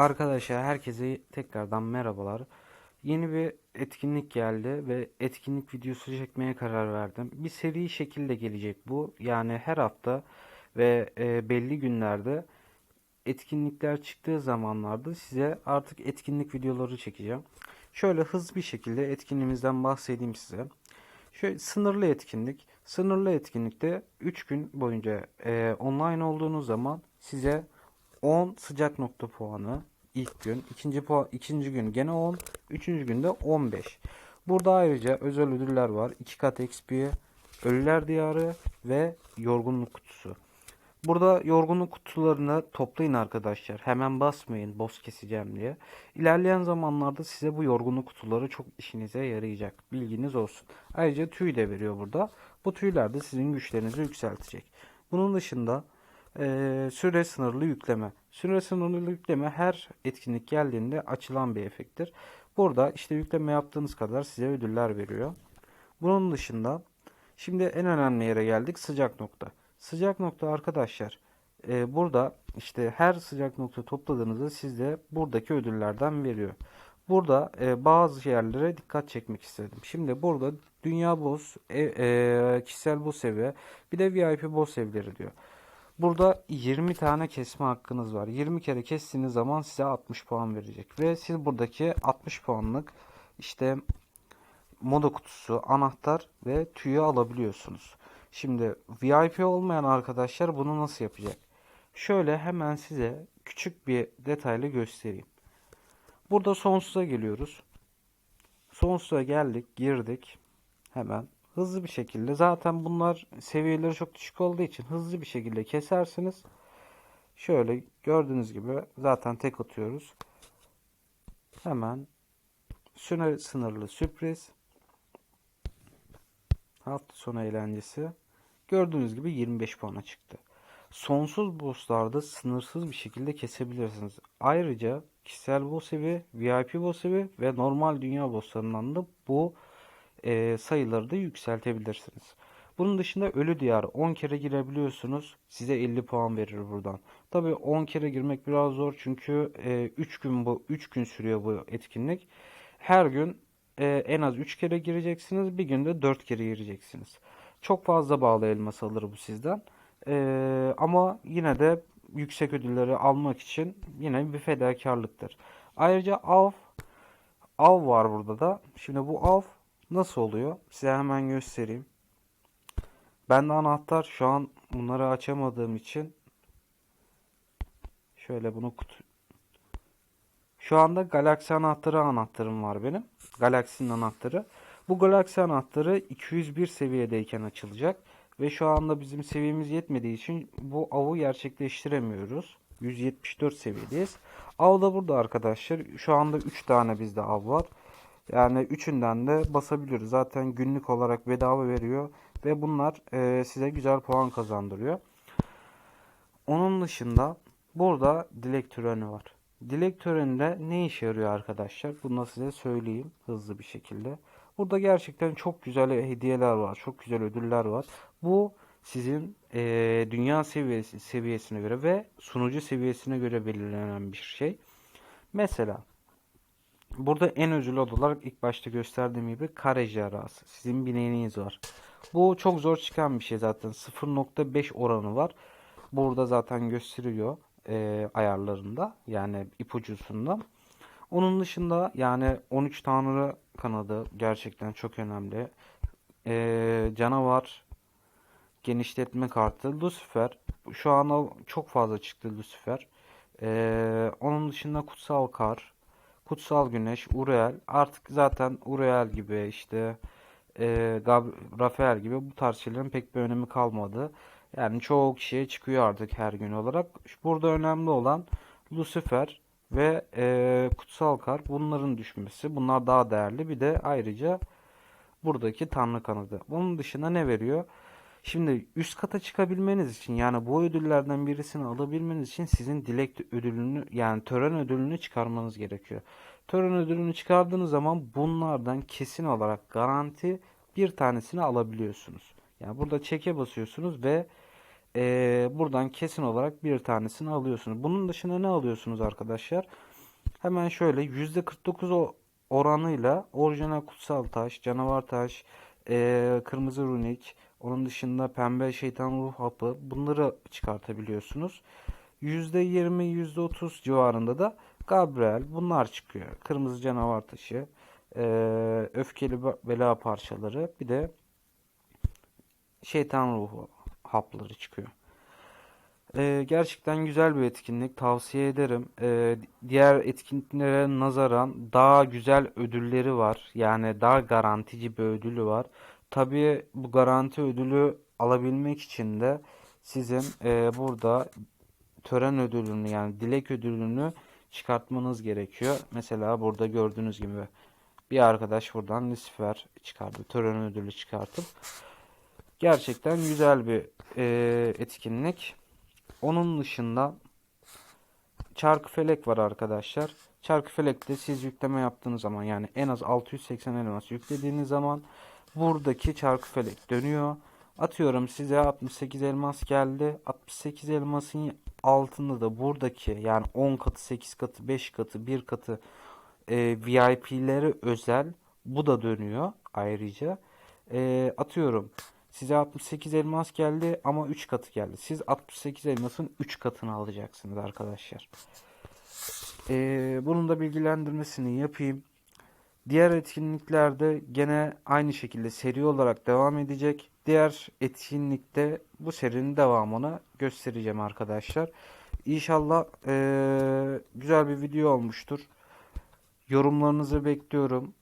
Arkadaşlar herkese tekrardan merhabalar. Yeni bir etkinlik geldi ve etkinlik videosu çekmeye karar verdim. Bir seri şekilde gelecek bu. Yani her hafta ve e, belli günlerde etkinlikler çıktığı zamanlarda size artık etkinlik videoları çekeceğim. Şöyle hızlı bir şekilde etkinliğimizden bahsedeyim size. Şöyle sınırlı etkinlik. Sınırlı etkinlikte 3 gün boyunca e, online olduğunuz zaman size 10 sıcak nokta puanı ilk gün, ikinci puan, ikinci gün gene 10, üçüncü günde 15. Burada ayrıca özel ödüller var. 2 kat XP, Ölüler Diyarı ve Yorgunluk Kutusu. Burada yorgunluk kutularını toplayın arkadaşlar. Hemen basmayın boss keseceğim diye. İlerleyen zamanlarda size bu yorgunluk kutuları çok işinize yarayacak. Bilginiz olsun. Ayrıca tüy de veriyor burada. Bu tüyler de sizin güçlerinizi yükseltecek. Bunun dışında eee, süre sınırlı yükleme. Sınırlı yükleme her etkinlik geldiğinde açılan bir efekttir. Burada işte yükleme yaptığınız kadar size ödüller veriyor. Bunun dışında şimdi en önemli yere geldik sıcak nokta. Sıcak nokta arkadaşlar e, burada işte her sıcak nokta topladığınızda size buradaki ödüllerden veriyor. Burada e, bazı yerlere dikkat çekmek istedim. Şimdi burada dünya boss, e, e, kişisel boss evi, bir de VIP boss evleri diyor. Burada 20 tane kesme hakkınız var. 20 kere kestiğiniz zaman size 60 puan verecek. Ve siz buradaki 60 puanlık işte moda kutusu, anahtar ve tüyü alabiliyorsunuz. Şimdi VIP olmayan arkadaşlar bunu nasıl yapacak? Şöyle hemen size küçük bir detaylı göstereyim. Burada sonsuza geliyoruz. Sonsuza geldik, girdik. Hemen hızlı bir şekilde. Zaten bunlar seviyeleri çok düşük olduğu için hızlı bir şekilde kesersiniz. Şöyle gördüğünüz gibi zaten tek atıyoruz. Hemen sınırlı sürpriz. Hafta sonu eğlencesi. Gördüğünüz gibi 25 puana çıktı. Sonsuz bosslarda sınırsız bir şekilde kesebilirsiniz. Ayrıca kişisel boss evi, VIP boss evi ve normal dünya bosslarından da bu e, sayıları da yükseltebilirsiniz. Bunun dışında ölü diyar 10 kere girebiliyorsunuz. Size 50 puan verir buradan. Tabii 10 kere girmek biraz zor çünkü e, 3 gün bu 3 gün sürüyor bu etkinlik. Her gün e, en az 3 kere gireceksiniz. Bir günde 4 kere gireceksiniz. Çok fazla bağlı elmas alır bu sizden. E, ama yine de yüksek ödülleri almak için yine bir fedakarlıktır. Ayrıca av av var burada da. Şimdi bu av nasıl oluyor? Size hemen göstereyim. Bende anahtar şu an bunları açamadığım için şöyle bunu kutu şu anda galaksi anahtarı anahtarım var benim. Galaksinin anahtarı. Bu galaksi anahtarı 201 seviyedeyken açılacak. Ve şu anda bizim seviyemiz yetmediği için bu avı gerçekleştiremiyoruz. 174 seviyedeyiz. Av da burada arkadaşlar. Şu anda 3 tane bizde av var. Yani üçünden de basabiliyoruz. Zaten günlük olarak bedava veriyor. Ve bunlar e, size güzel puan kazandırıyor. Onun dışında burada dilek töreni var. Dilek töreninde ne işe yarıyor arkadaşlar? Bunu da size söyleyeyim hızlı bir şekilde. Burada gerçekten çok güzel hediyeler var. Çok güzel ödüller var. Bu sizin e, dünya seviyesi, seviyesine göre ve sunucu seviyesine göre belirlenen bir şey. Mesela burada en özel olarak ilk başta gösterdiğim gibi kare ejderhası. Sizin bineğiniz var. Bu çok zor çıkan bir şey zaten. 0.5 oranı var. Burada zaten gösteriyor e, ayarlarında. Yani ipucusunda. Onun dışında yani 13 Tanrı kanadı gerçekten çok önemli. E, canavar genişletme kartı Lucifer. Şu an çok fazla çıktı Lucifer. E, onun dışında kutsal kar. Kutsal Güneş, Uriel. Artık zaten Uriel gibi işte e, Rafael gibi bu tarz şeylerin pek bir önemi kalmadı. Yani çoğu kişiye çıkıyor artık her gün olarak. Burada önemli olan Lucifer ve e, Kutsal Kar bunların düşmesi. Bunlar daha değerli. Bir de ayrıca buradaki Tanrı kanadı. Bunun dışında ne veriyor? Şimdi üst kata çıkabilmeniz için yani bu ödüllerden birisini alabilmeniz için sizin dilek ödülünü yani tören ödülünü çıkarmanız gerekiyor. Tören ödülünü çıkardığınız zaman bunlardan kesin olarak garanti bir tanesini alabiliyorsunuz. Yani burada çeke basıyorsunuz ve eee, buradan kesin olarak bir tanesini alıyorsunuz. Bunun dışında ne alıyorsunuz arkadaşlar? Hemen şöyle %49 o- oranıyla orijinal kutsal taş, canavar taş, eee, kırmızı runik, onun dışında pembe şeytan ruh hapı bunları çıkartabiliyorsunuz. %20, %30 civarında da Gabriel bunlar çıkıyor. Kırmızı canavar taşı, eee, öfkeli be- bela parçaları, bir de şeytan ruhu hapları çıkıyor. Ee, gerçekten güzel bir etkinlik. Tavsiye ederim. Ee, diğer etkinliklere nazaran daha güzel ödülleri var. Yani daha garantici bir ödülü var. Tabii bu garanti ödülü alabilmek için de sizin e, burada tören ödülünü yani dilek ödülünü çıkartmanız gerekiyor. Mesela burada gördüğünüz gibi bir arkadaş buradan Lucifer çıkardı. Tören ödülü çıkartıp. Gerçekten güzel bir e, etkinlik. Onun dışında Çarkıfelek var arkadaşlar. Çarkıfelek'te siz yükleme yaptığınız zaman yani en az 680 elmas yüklediğiniz zaman buradaki Çarkıfelek dönüyor. Atıyorum size 68 elmas geldi. 68 elmasın altında da buradaki yani 10 katı, 8 katı, 5 katı, 1 katı e, VIP'leri özel bu da dönüyor ayrıca. E, atıyorum size 68 elmas geldi ama 3 katı geldi. Siz 68 elmasın 3 katını alacaksınız arkadaşlar. E, bunun da bilgilendirmesini yapayım. Diğer etkinliklerde gene aynı şekilde seri olarak devam edecek. Diğer etkinlikte bu serinin devamını göstereceğim arkadaşlar. İnşallah eee, güzel bir video olmuştur. Yorumlarınızı bekliyorum.